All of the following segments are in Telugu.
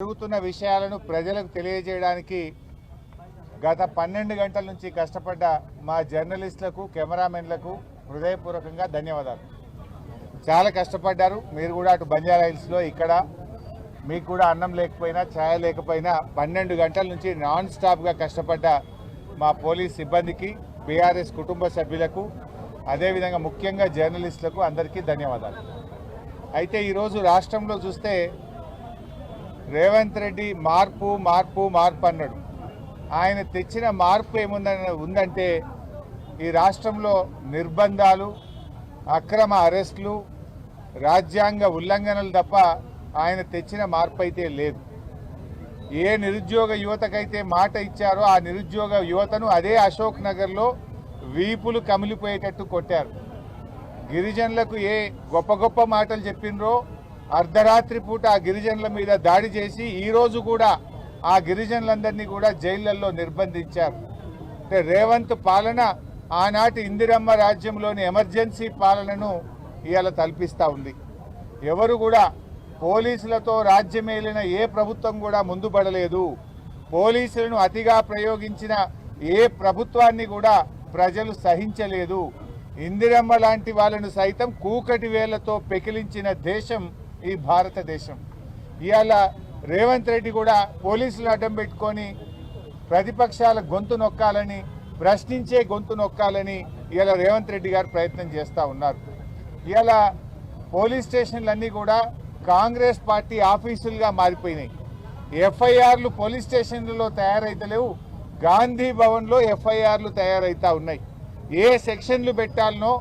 జరుగుతున్న విషయాలను ప్రజలకు తెలియజేయడానికి గత పన్నెండు గంటల నుంచి కష్టపడ్డ మా జర్నలిస్టులకు కెమెరామెన్లకు హృదయపూర్వకంగా ధన్యవాదాలు. చాలా కష్టపడ్డారు. మీరు కూడా అటు బంజారా హిల్స్లో ఇక్కడ మీకు కూడా అన్నం లేకపోయినా ఛాయ లేకపోయినా పన్నెండు గంటల నుంచి నాన్ స్టాప్గా కష్టపడ్డ మా పోలీస్ సిబ్బందికి బీఆర్ఎస్ కుటుంబ సభ్యులకు అదేవిధంగా ముఖ్యంగా జర్నలిస్టులకు అందరికీ ధన్యవాదాలు. అయితే ఈరోజు రాష్ట్రంలో చూస్తే రేవంత్ రెడ్డి మార్పు మార్పు మార్పు అన్నాడు. ఆయన తెచ్చిన మార్పు ఏముందని ఉందంటే ఈ రాష్ట్రంలో నిర్బంధాలు అక్రమ అరెస్టులు రాజ్యాంగ ఉల్లంఘనలు తప్ప ఆయన తెచ్చిన మార్పు అయితే లేదు. ఏ నిరుద్యోగ యువతకైతే మాట ఇచ్చారో ఆ నిరుద్యోగ యువతను అదే అశోక్ నగర్లో వీపులు కమిలిపోయేటట్టు కొట్టారు. గిరిజనులకు ఏ గొప్ప గొప్ప మాటలు చెప్పినరో అర్ధరాత్రి పూట ఆ గిరిజనుల మీద దాడి చేసి ఈరోజు కూడా ఆ గిరిజనులందరినీ కూడా జైళ్ళలో నిర్బంధించారు. అంటే రేవంత్ పాలన ఆనాటి ఇందిరమ్మ రాజ్యంలోని ఎమర్జెన్సీ పాలనను ఇవాళ తల్పిస్తూ ఉంది. ఎవరు కూడా పోలీసులతో రాజ్యమేలిన ఏ ప్రభుత్వం కూడా ముందు పడలేదు పోలీసులను అతిగా ప్రయోగించిన ఏ ప్రభుత్వాన్ని కూడా ప్రజలు సహించలేదు. ఇందిరమ్మ లాంటి వాళ్ళను సైతం కూకటి వేళ్ళతో పెకిలించిన దేశం ఈ భారతదేశం. ఇవాళ రేవంత్ రెడ్డి కూడా పోలీసులు అడ్డం పెట్టుకొని ప్రతిపక్షాల గొంతు నొక్కాలని ప్రశ్నించే గొంతు నొక్కాలని ఇవాళ రేవంత్ రెడ్డి గారు ప్రయత్నం చేస్తూ ఉన్నారు. ఇవాళ పోలీస్ స్టేషన్లన్నీ కూడా కాంగ్రెస్ పార్టీ ఆఫీసులుగా మారిపోయినాయి. ఎఫ్ఐఆర్లు పోలీస్ స్టేషన్లలో తయారైతలేవు. గాంధీ భవన్లో ఎఫ్ఐఆర్లు తయారైతా ఉన్నాయి. ఏ సెక్షన్లు పెట్టాలనో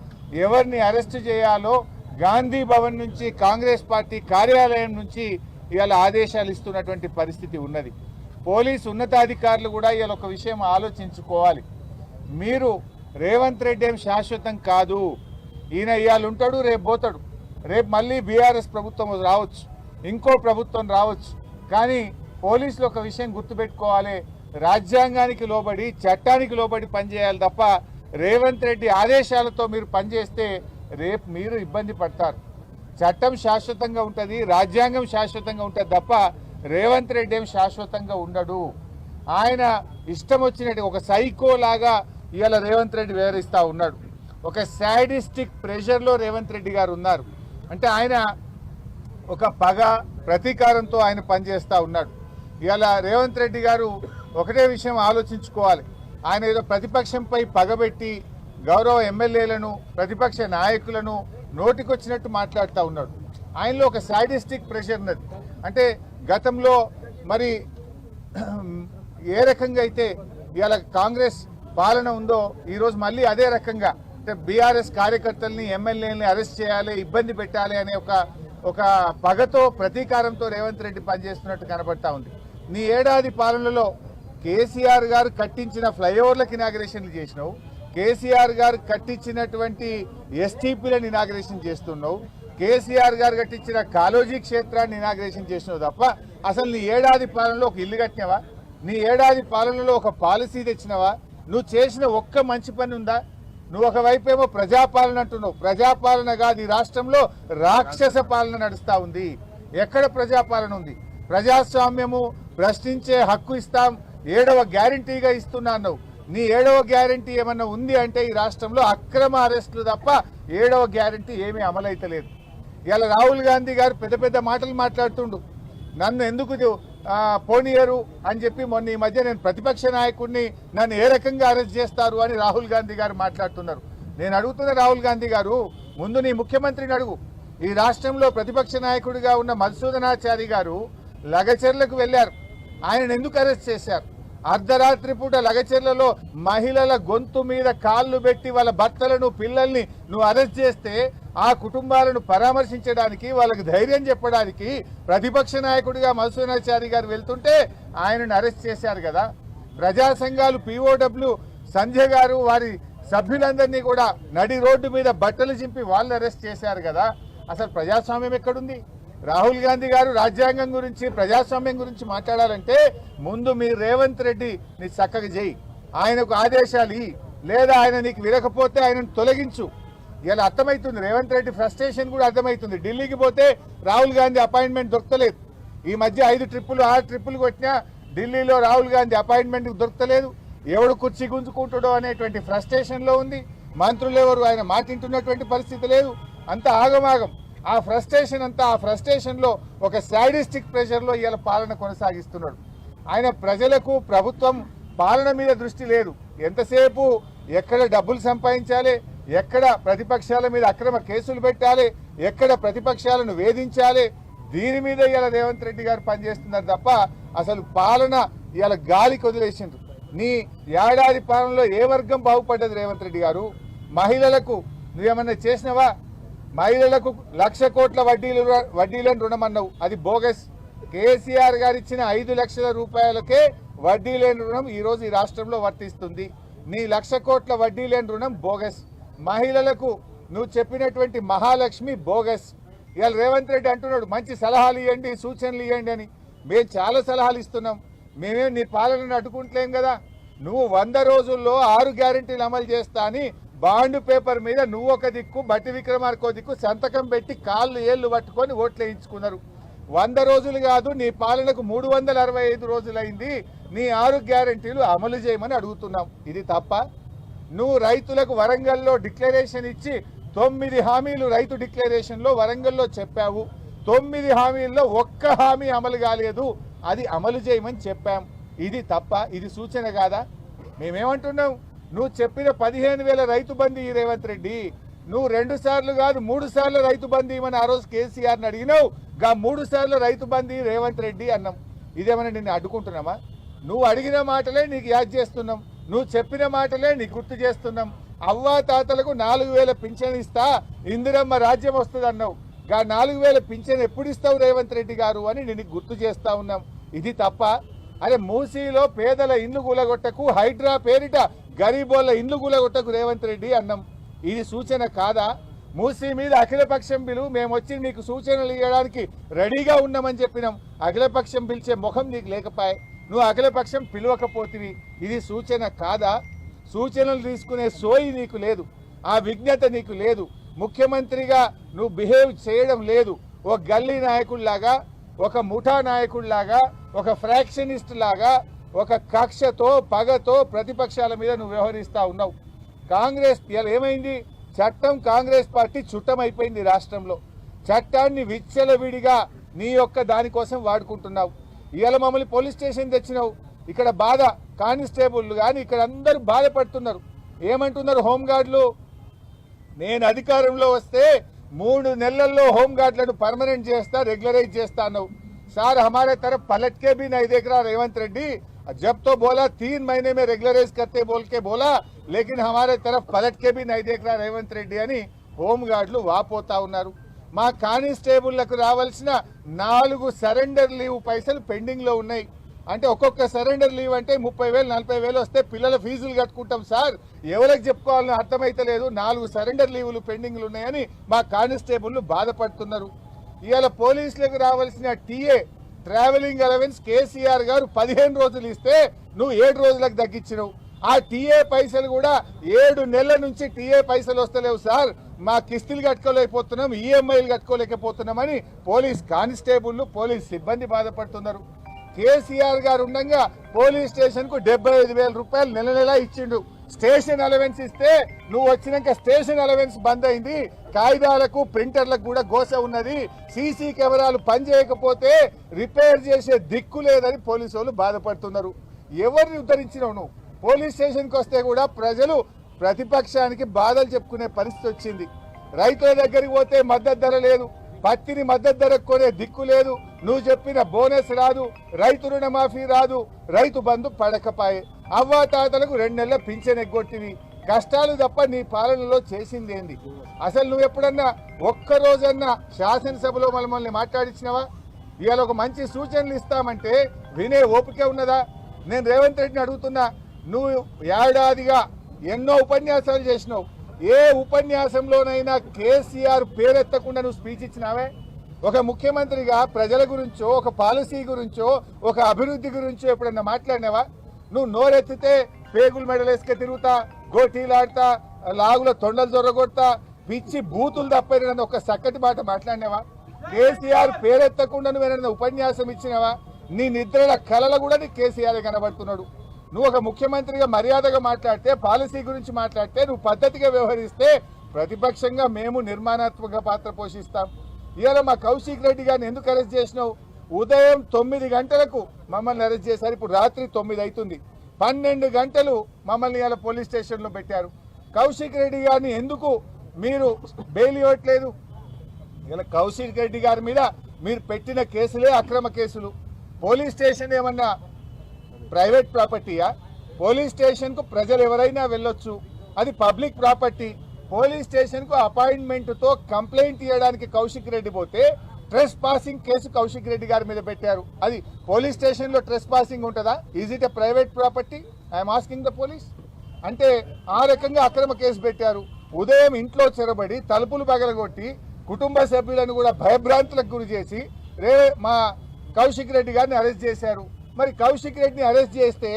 ఎవరిని అరెస్ట్ చేయాలో గాంధీ భవన్ నుంచి కాంగ్రెస్ పార్టీ కార్యాలయం నుంచి ఇవాళ ఆదేశాలు ఇస్తున్నటువంటి పరిస్థితి ఉన్నది. పోలీస్ ఉన్నతాధికారులు కూడా ఇవాళ ఒక విషయం ఆలోచించుకోవాలి. మీరు రేవంత్ రెడ్డి ఏం శాశ్వతం కాదు. ఈయన ఇవాళ ఉంటాడు రేపు పోతాడు. రేపు మళ్ళీ బీఆర్ఎస్ ప్రభుత్వం రావచ్చు. ఇంకో ప్రభుత్వం రావచ్చు. కానీ పోలీసులు ఒక విషయం గుర్తుపెట్టుకోవాలి. రాజ్యాంగానికి లోబడి చట్టానికి లోబడి పనిచేయాలి తప్ప రేవంత్ రెడ్డి ఆదేశాలతో మీరు పనిచేస్తే రేపు మీరు ఇబ్బంది పడతారు. చట్టం శాశ్వతంగా ఉంటుంది రాజ్యాంగం శాశ్వతంగా ఉంటుంది తప్ప రేవంత్ రెడ్డి ఏం శాశ్వతంగా ఉండడు. ఆయన ఇష్టం వచ్చినట్టు ఒక సైకో లాగా ఇవాళ రేవంత్ రెడ్డి వివరిస్తూ ఉన్నాడు. ఒక శాడిస్టిక్ ప్రెషర్లో రేవంత్ రెడ్డి గారు ఉన్నారు. అంటే ఆయన ఒక పగ ప్రతీకారంతో ఆయన పనిచేస్తూ ఉన్నాడు. ఇవాళ రేవంత్ రెడ్డి గారు ఒకటే విషయం ఆలోచించుకోవాలి. ఆయన ఏదో ప్రతిపక్షంపై పగబెట్టి గౌరవ ఎమ్మెల్యేలను ప్రతిపక్ష నాయకులను నోటికొచ్చినట్టు మాట్లాడుతూ ఉన్నాడు. ఆయనలో ఒక సాడిస్టిక్ ప్రెషర్ ఉన్నది. అంటే గతంలో మరి ఏ రకంగా అయితే ఇవాళ కాంగ్రెస్ పాలన ఉందో ఈరోజు మళ్ళీ అదే రకంగా అంటే బీఆర్ఎస్ కార్యకర్తల్ని ఎమ్మెల్యేలని అరెస్ట్ చేయాలి ఇబ్బంది పెట్టాలి అనే ఒక ఒక పగతో ప్రతీకారంతో రేవంత్ రెడ్డి పనిచేస్తున్నట్టు కనబడతా ఉంది. నీ ఏడాది పాలనలో కేసీఆర్ గారు కట్టించిన ఫ్లైఓవర్లకు ఇనాగ్రేషన్లు చేసినావు. కేసీఆర్ గారు కట్టించినటువంటి ఎస్టీపీలను ఇనాగ్రేషన్ చేస్తున్నావు. కేసీఆర్ గారు కట్టించిన కాలోజీ క్షేత్రాన్ని ఇనాగ్రేషన్ చేసినావు తప్ప అసలు నీ ఏడాది పాలనలో ఒక ఇల్లు కట్టినవా? నీ ఏడాది పాలనలో ఒక పాలసీ తెచ్చినవా? నువ్వు చేసిన ఒక్క మంచి పని ఉందా? నువ్వు ఒకవైపు ఏమో ప్రజాపాలన అంటున్నావు. ప్రజాపాలన కాదు ఈ రాష్ట్రంలో రాక్షస పాలన నడుస్తూ ఉంది. ఎక్కడ ప్రజాపాలన ఉంది? ప్రజాస్వామ్యము ప్రశ్నించే హక్కు ఇస్తాం ఏడవ గ్యారంటీగా ఇస్తున్నా అన్నావు. నీ ఏడవ గ్యారంటీ ఏమన్నా ఉంది అంటే ఈ రాష్ట్రంలో అక్రమ అరెస్టులు తప్ప ఏడవ గ్యారంటీ ఏమీ అమలైతలేదు. ఇలా రాహుల్ గాంధీ గారు పెద్ద పెద్ద మాటలు మాట్లాడుతుండు. నన్ను ఎందుకు పోనీయరు అని చెప్పి మొన్న ఈ మధ్య నేను ప్రతిపక్ష నాయకుడిని నన్ను ఏ రకంగా అరెస్ట్ చేస్తారు అని రాహుల్ గాంధీ గారు మాట్లాడుతున్నారు. నేను అడుగుతున్న రాహుల్ గాంధీ గారు ముందు నీ ముఖ్యమంత్రిని అడుగు. ఈ రాష్ట్రంలో ప్రతిపక్ష నాయకుడిగా ఉన్న మధుసూదనాచారి గారు లగచెర్లకు వెళ్ళారు. ఆయనను ఎందుకు అరెస్ట్ చేశారు? అర్ధరాత్రి పూట లగచెర్లలో మహిళల గొంతు మీద కాళ్ళు పెట్టి వాళ్ళ భర్తలను పిల్లల్ని నువ్వు అరెస్ట్ చేస్తే ఆ కుటుంబాలను పరామర్శించడానికి వాళ్ళకి ధైర్యం చెప్పడానికి ప్రతిపక్ష నాయకుడిగా మధుసూనాచారి గారు వెళ్తుంటే ఆయనను అరెస్ట్ చేశారు కదా. ప్రజా సంఘాలు పిఓడబ్ల్యూ సంజయ్ గారు వారి సభ్యులందరినీ కూడా నడి రోడ్డు మీద బట్టలు చింపి వాళ్ళు అరెస్ట్ చేశారు కదా. అసలు ప్రజాస్వామ్యం ఎక్కడుంది? రాహుల్ గాంధీ గారు రాజ్యాంగం గురించి ప్రజాస్వామ్యం గురించి మాట్లాడాలంటే ముందు మీ రేవంత్ రెడ్డి నీ చక్కగా చేయి. ఆయనకు ఆదేశాలు లేదా ఆయన నీకు విరకపోతే ఆయనను తొలగించు. ఇలా అర్థమవుతుంది రేవంత్ రెడ్డి ఫ్రస్ట్రేషన్ కూడా అర్థమవుతుంది ఢిల్లీకి పోతే రాహుల్ గాంధీ అపాయింట్మెంట్ దొరకలేదు. ఈ మధ్య ఐదు ట్రిప్పులు ఆరు ట్రిప్పులు కొట్టినా ఢిల్లీలో రాహుల్ గాంధీ అపాయింట్మెంట్ దొరకలేదు. ఎవడు కుర్చీ గుంజుకుంటాడో అనేటువంటి ఫ్రస్ట్రేషన్లో ఉంది. మంత్రులు ఎవరు? ఆయన మాటింటున్నటువంటి పరిస్థితి లేదు. అంత ఆగమాగం. ఆ ఫ్రస్ట్రేషన్ అంతా ఆ ఫ్రస్ట్రేషన్లో ఒక సాడిస్టిక్ ప్రెషర్లో ఇవాళ పాలన కొనసాగిస్తున్నాడు. ఆయన ప్రజలకు ప్రభుత్వం పాలన మీద దృష్టి లేదు. ఎంతసేపు ఎక్కడ డబ్బులు సంపాదించాలి ఎక్కడ ప్రతిపక్షాల మీద అక్రమ కేసులు పెట్టాలి ఎక్కడ ప్రతిపక్షాలను వేధించాలి దీని మీద ఇవాళ రేవంత్ రెడ్డి గారు పనిచేస్తున్నారు తప్ప అసలు పాలన ఇవాళ గాలి కొదిలేసిండ్రు నీ ఏడాది పాలనలో ఏ వర్గం బాగుపడ్డది రేవంత్ రెడ్డి గారు? మహిళలకు నువ్వేమన్నా చేసినవా? మహిళలకు లక్ష కోట్ల వడ్డీలు వడ్డీలను రుణమన్నావు. అది బోగస్. కేసీఆర్ గారు ఇచ్చిన ఐదు లక్షల రూపాయలకే వడ్డీ లేని రుణం ఈరోజు ఈ రాష్ట్రంలో వర్తిస్తుంది. నీ లక్ష కోట్ల వడ్డీ లేని రుణం బోగస్. మహిళలకు నువ్వు చెప్పినటువంటి మహాలక్ష్మి బోగస్. ఇవాళ రేవంత్ రెడ్డి అంటున్నాడు మంచి సలహాలు ఇవ్వండి సూచనలు ఇవ్వండి అని. మేము చాలా సలహాలు ఇస్తున్నాం. మేమేం నీ పాలనను అడ్డుకుంటలేం కదా. నువ్వు వంద రోజుల్లో ఆరు గ్యారంటీలు అమలు చేస్తా అని బాండ్ పేపర్ మీద నువ్వు ఒక దిక్కు బట్టి విక్రమార్కో దిక్కు సంతకం పెట్టి కాళ్ళు ఏళ్ళు పట్టుకొని ఓట్లు వేయించుకున్నారు. వంద రోజులు కాదు నీ పాలనకు మూడు వందల అరవై ఐదు రోజులైంది. నీ ఆరు గ్యారెంటీలు అమలు చేయమని అడుగుతున్నాం. ఇది తప్ప నువ్వు రైతులకు వరంగల్లో డిక్లరేషన్ ఇచ్చి తొమ్మిది హామీలు రైతు డిక్లరేషన్లో వరంగల్లో చెప్పావు. తొమ్మిది హామీల్లో ఒక్క హామీ అమలు కాలేదు. అది అమలు చేయమని చెప్పాం. ఇది తప్ప ఇది సూచన కాదా? మేమేమంటున్నాం? నువ్వు చెప్పిన పదిహేను వేల రైతు బంధు ఈ రేవంత్ రెడ్డి. నువ్వు రెండు సార్లు కాదు మూడు సార్లు రైతు బంధు ఇవ్వని ఆ రోజు కేసీఆర్ని అడిగినావు. గా మూడు సార్లు రైతు బంధు రేవంత్ రెడ్డి అన్నాం. ఇదేమైనా నిన్ను అడ్డుకుంటున్నామా నువ్వు అడిగిన మాటలే నీకు యాద్ చేస్తున్నాం. నువ్వు చెప్పిన మాటలే నీకు గుర్తు చేస్తున్నాం. అవ్వా తాతలకు నాలుగు వేల పింఛన్ ఇస్తా ఇందిరమ్మ రాజ్యం వస్తుంది అన్నావు. గా నాలుగు వేల పింఛన్ ఎప్పుడు ఇస్తావు రేవంత్ రెడ్డి గారు అని నేను గుర్తు చేస్తా ఉన్నాం. ఇది తప్ప అరే మూసీలో పేదల ఇండ్లు కూలగొట్టకు హైడ్రా పేరిట గరీబోళ్ళ ఇండ్లు కూలగొట్టకు రేవంత్ రెడ్డి అన్నం. ఇది సూచన కాదా? మూసీ మీద అఖిలపక్షం పిలువు మేము వచ్చి నీకు సూచనలు ఇవ్వడానికి రెడీగా ఉన్నామని చెప్పినాం. అఖిలపక్షం పిలిచే ముఖం నీకు లేకపాయే. నువ్వు అఖిలపక్షం పిలవకపోతివి. ఇది సూచన కాదా? సూచనలు తీసుకునే సోయి నీకు లేదు. ఆ విజ్ఞత నీకు లేదు. ముఖ్యమంత్రిగా నువ్వు బిహేవ్ చేయడం లేదు. ఒక గల్లీ నాయకుడిలాగా ఒక ముఠా నాయకుడిలాగా ఒక ఫ్రాక్షనిస్ట్ లాగా ఒక కక్షతో పగతో ప్రతిపక్షాల మీద నువ్వు వ్యవహరిస్తూ ఉన్నావు. కాంగ్రెస్ ఏమైంది? చట్టం కాంగ్రెస్ పార్టీ చుట్టమైపోయింది రాష్ట్రంలో. చట్టాన్ని విచ్చలవిడిగా నీ యొక్క దానికోసం వాడుకుంటున్నావు. ఇవాళ మమ్మల్ని పోలీస్ స్టేషన్ తెచ్చినావు. ఇక్కడ బాధ కానిస్టేబుల్ కానీ ఇక్కడ అందరూ బాధపడుతున్నారు. ఏమంటున్నారు హోంగార్డులు? నేను అధికారంలో వస్తే మూడు నెలల్లో హోంగార్డులను పర్మనెంట్ చేస్తా రెగ్యులరైజ్ చేస్తా అన్నావు. సార్ హమారే తరఫ్ పలట్కే బి నా దగ్గర రేవంత్ రెడ్డి. जब तो बोला तीन महीने में रेगुलराइज करते बोल के बोला लेकिन हमारे तरफ पलट के भी नहीं देख रहा రేవంత్ రెడ్డి అని హోంగార్డులు వాపోతా ఉన్నారు మా కానిస్టేబుళ్లకు రావాల్సిన నాలుగు సరెండర్ లీవ్ పైసలు పెండింగ్ లో ఉన్నాయి అంటే ఒక్కొక్క సరెండర్ లీవ్ అంటే ముప్పై వేలు నలభై వేలు వస్తే పిల్లల ఫీజులు కట్టుకుంటాం సార్ ఎవరికి చెప్పుకోవాలని అర్థమైతలేదు నాలుగు సరెండర్ లీవులు పెండింగ్లు ఉన్నాయని మా కానిస్టేబుల్ బాధపడుతున్నారు ఇవాళ పోలీసులకు రావాల్సిన టీఏ ట్రావెలింగ్ అలవెన్స్ కేసీఆర్ గారు పదిహేను రోజులు ఇస్తే నువ్వు ఏడు రోజులకు తగ్గించినవు. ఆ టీఏ పైసలు కూడా ఏడు నెలల నుంచి టీఏ పైసలు వస్తలేవు సార్. మా కిస్తులు కట్టుకోలేకపోతున్నాం ఈఎంఐలు కట్టుకోలేకపోతున్నామని పోలీస్ కానిస్టేబుల్ పోలీస్ సిబ్బంది బాధపడుతున్నారు. కేసీఆర్ గారు ఉండగా పోలీస్ స్టేషన్కు డెబ్బై ఐదు వేల రూపాయలు నెల నెలా ఇచ్చిండు. స్టేషన్ అలవెన్స్ ఇస్తే నువ్వు వచ్చినాక స్టేషన్ అలవెన్స్ బంద్ అయింది. కాగితాలకు ప్రింటర్లకు కూడా గోస ఉన్నది. సీసీ కెమెరాలు పనిచేయకపోతే రిపేర్ చేసే దిక్కు లేదని పోలీసు వాళ్ళు బాధపడుతున్నారు. ఎవరిని ఉద్ధరించినావు నువ్వు? పోలీస్ స్టేషన్కి వస్తే కూడా ప్రజలు ప్రతిపక్షానికి బాధలు చెప్పుకునే పరిస్థితి వచ్చింది. రైతుల దగ్గరికి పోతే మద్దతు ధర లేదు. పత్తిని మద్దతు ధరకు కొనే దిక్కు లేదు. నువ్వు చెప్పిన బోనస్ రాదు. రైతు రుణమాఫీ రాదు. రైతు బంధు పడకపాయే. అవ్వా తాతలకు రెండు నెలల పింఛన్ ఎగ్గొట్టివి. కష్టాలు తప్ప నీ పాలనలో చేసింది ఏంది? అసలు నువ్వు ఎప్పుడన్నా ఒక్క రోజన్నా శాసనసభలో మమ్మల్ని మాట్లాడించినవా ఇవాళ ఒక మంచి సూచనలు ఇస్తామంటే వినే ఓపిక ఉన్నదా? నేను రేవంత్ రెడ్డిని అడుగుతున్నా. నువ్వు ఏడాదిగా ఎన్నో ఉపన్యాసాలు చేసినావు. ఏ ఉపన్యాసంలోనైనా కేసీఆర్ పేరెత్తకుండా నువ్వు స్పీచ్ ఇచ్చినావే? ఒక ముఖ్యమంత్రిగా ప్రజల గురించో ఒక పాలసీ గురించో ఒక అభివృద్ధి గురించో ఎప్పుడన్నా మాట్లాడినావా? నువ్వు నోరెత్తితే పేగులు మెడలేసుకే తిరుగుతా గోటీలాడతా లాగుల తొండలు దొరగొడతా పిచ్చి బూతులు తప్పని ఒక చక్కటి మాట మాట్లాడినావా? కేసీఆర్ పేరెత్తకుండా నువ్వు ఏదైనా ఉపన్యాసం ఇచ్చినావా? నీ నిద్రల కళలు కూడా నీ కేసీఆర్ కనబడుతున్నాడు. నువ్వు ఒక ముఖ్యమంత్రిగా మర్యాదగా మాట్లాడితే పాలసీ గురించి మాట్లాడితే నువ్వు పద్ధతిగా వ్యవహరిస్తే ప్రతిపక్షంగా మేము నిర్మాణాత్మక పాత్ర పోషిస్తాం. ఇవాళ మా కౌశిక్ రెడ్డి గారిని ఎందుకు అరెస్ట్ చేసినావు? ఉదయం తొమ్మిది గంటలకు మమ్మల్ని అరెస్ట్ చేశారు. ఇప్పుడు రాత్రి తొమ్మిది అవుతుంది. పన్నెండు గంటలు మమ్మల్ని ఇలా పోలీస్ స్టేషన్లో పెట్టారు. కౌశిక్ రెడ్డి గారిని ఎందుకు మీరు బెయిల్ ఇవ్వట్లేదు? ఇలా కౌశిక్ రెడ్డి గారి మీద మీరు పెట్టిన కేసులే అక్రమ కేసులు. పోలీస్ స్టేషన్ ఏమన్నా ప్రైవేట్ ప్రాపర్టీయా? పోలీస్ స్టేషన్కు ప్రజలు ఎవరైనా వెళ్ళొచ్చు. అది పబ్లిక్ ప్రాపర్టీ. పోలీస్ స్టేషన్కు అపాయింట్మెంట్తో కంప్లైంట్ ఇవ్వడానికి కౌశిక్ రెడ్డి పోతే trespassing case Kaushik Reddy గారి మీద పెట్టారు. అది పోలీస్ స్టేషన్లో ట్రెస్ పాసింగ్ ఉంటుందా is it a private property I'm asking the police అంటే ఆ రకంగా అక్రమ కేసు పెట్టారు. ఉదయం ఇంట్లో చెరబడి తలుపులు పగలగొట్టి కుటుంబ సభ్యులను కూడా భయభ్రాంతులకు గురి చేసి రే మా కౌశిక్ రెడ్డి గారిని అరెస్ట్ చేశారు. మరి కౌశిక్ రెడ్డిని అరెస్ట్ చేస్తే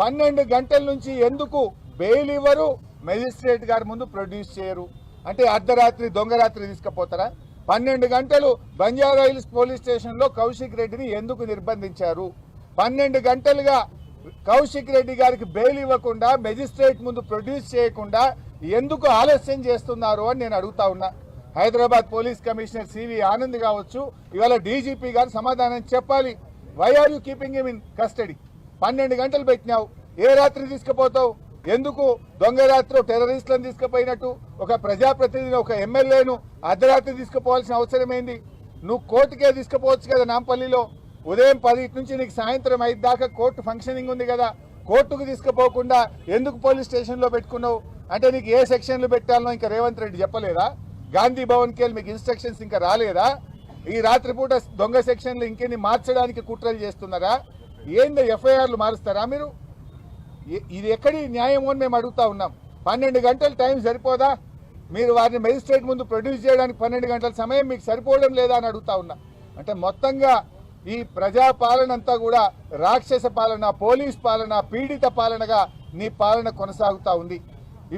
పన్నెండు గంటల నుంచి ఎందుకు బెయిల్ ఇవ్వరు? మెజిస్ట్రేట్ గారి ముందు ప్రొడ్యూస్ చేయరు. అంటే అర్ధరాత్రి దొంగరాత్రి తీసుకుపోతారా? పన్నెండు గంటలు బంజారా హిల్స్ పోలీస్ స్టేషన్లో కౌశిక్ రెడ్డిని ఎందుకు నిర్బంధించారు? పన్నెండు గంటలుగా కౌశిక్ రెడ్డి గారికి బెయిల్ ఇవ్వకుండా మెజిస్ట్రేట్ ముందు ప్రొడ్యూస్ చేయకుండా ఎందుకు ఆలస్యం చేస్తున్నారు అని నేను అడుగుతా ఉన్నా. Hyderabad police commissioner C V Anand కావచ్చు ఇవాళ డీజీపీ గారు సమాధానం చెప్పాలి. Why are you keeping him in custody పన్నెండు గంటలు పెట్టినావు. ఏ రాత్రి తీసుకుపోతావు? ఎందుకు? దొంగ రాత్రి టెర్రరిస్టులను తీసుకుపోయినట్టు ఒక ప్రజాప్రతినిధిని ఒక ఎమ్మెల్యేను అర్ధరాత్రి తీసుకుపోవాల్సిన అవసరమైంది నువ్వు కోర్టుకే తీసుకుపోవచ్చు కదా నాంపల్లిలో. ఉదయం పది నుంచి నీకు సాయంత్రం ఐదు దాకా కోర్టు ఫంక్షనింగ్ ఉంది కదా. కోర్టుకు తీసుకుపోకుండా ఎందుకు పోలీస్ స్టేషన్లో పెట్టుకున్నావు? అంటే నీకు ఏ సెక్షన్లు పెట్టాలనో ఇంకా రేవంత్ రెడ్డి చెప్పలేదా? గాంధీ భవన్కి వెళ్ళి మీకు ఇన్స్ట్రక్షన్స్ ఇంకా రాలేదా? ఈ రాత్రిపూట దొంగ సెక్షన్లు ఇంకెన్ని మార్చడానికి కుట్రలు చేస్తున్నారా? ఏందో ఎఫ్ఐఆర్లు మారుస్తారా మీరు? ఇది ఎక్కడి న్యాయం అని మేము అడుగుతా ఉన్నాం. పన్నెండు గంటల టైం సరిపోదా? మీరు వారిని మెజిస్ట్రేట్ ముందు ప్రొడ్యూస్ చేయడానికి పన్నెండు గంటల సమయం మీకు సరిపోవడం లేదా అని అడుగుతా ఉన్నా. అంటే మొత్తంగా ఈ ప్రజా పాలన అంతా కూడా రాక్షస పాలన పోలీస్ పాలన పీడిత పాలనగా నీ పాలన కొనసాగుతూ ఉంది.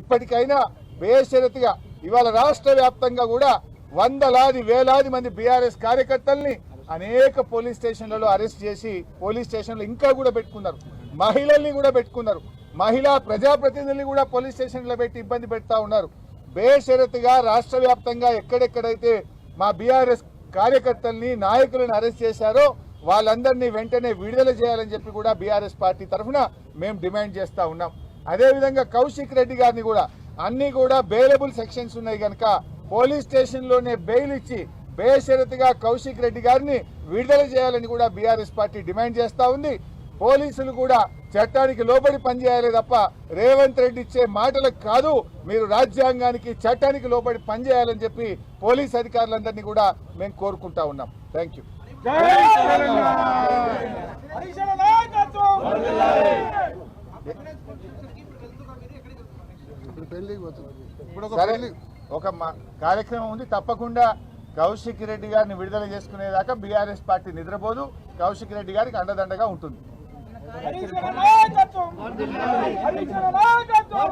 ఇప్పటికైనా బేషరతిగా ఇవాళ రాష్ట్ర వ్యాప్తంగా కూడా వందలాది వేలాది మంది బీఆర్ఎస్ కార్యకర్తల్ని అనేక పోలీస్ స్టేషన్లలో అరెస్ట్ చేసి పోలీస్ స్టేషన్లో ఇంకా కూడా పెట్టుకున్నారు. మహిళల్ని కూడా పెట్టుకున్నారు. మహిళా ప్రజాప్రతినిధుల్ని కూడా పోలీస్ స్టేషన్లో పెట్టి ఇబ్బంది పెడతా ఉన్నారు. బేషరతుగా రాష్ట్ర వ్యాప్తంగా ఎక్కడెక్కడైతే మా బీఆర్ఎస్ కార్యకర్తల్ని నాయకులను అరెస్ట్ చేశారో వాళ్ళందరినీ వెంటనే విడుదల చేయాలని చెప్పి కూడా బీఆర్ఎస్ పార్టీ తరఫున మేము డిమాండ్ చేస్తూ ఉన్నాం. అదేవిధంగా కౌశిక్ రెడ్డి గారిని కూడా అన్నీ కూడా బేలబుల్ సెక్షన్స్ ఉన్నాయి కనుక పోలీస్ స్టేషన్లోనే బెయిల్ ఇచ్చి బేషరతుగా కౌశిక్ రెడ్డి గారిని విడుదల చేయాలని కూడా బీఆర్ఎస్ పార్టీ డిమాండ్ చేస్తా ఉంది. పోలీసులు కూడా చట్టానికి లోబడి పనిచేయాలి తప్ప రేవంత్ రెడ్డి ఇచ్చే మాటలకు కాదు. మీరు రాజ్యాంగానికి చట్టానికి లోబడి పనిచేయాలని చెప్పి పోలీస్ అధికారులందరినీ కూడా మేము కోరుకుంటా ఉన్నాం. థ్యాంక్ యూ ఒక కార్యక్రమం ఉంది. తప్పకుండా కౌశిక్ రెడ్డి గారిని విడుదల చేసుకునేదాకా బీఆర్ఎస్ పార్టీ నిద్రపోదు. కౌశిక్ రెడ్డి గారికి అండదండగా ఉంటుంది. నాయకత్వం. నాయకత్వం.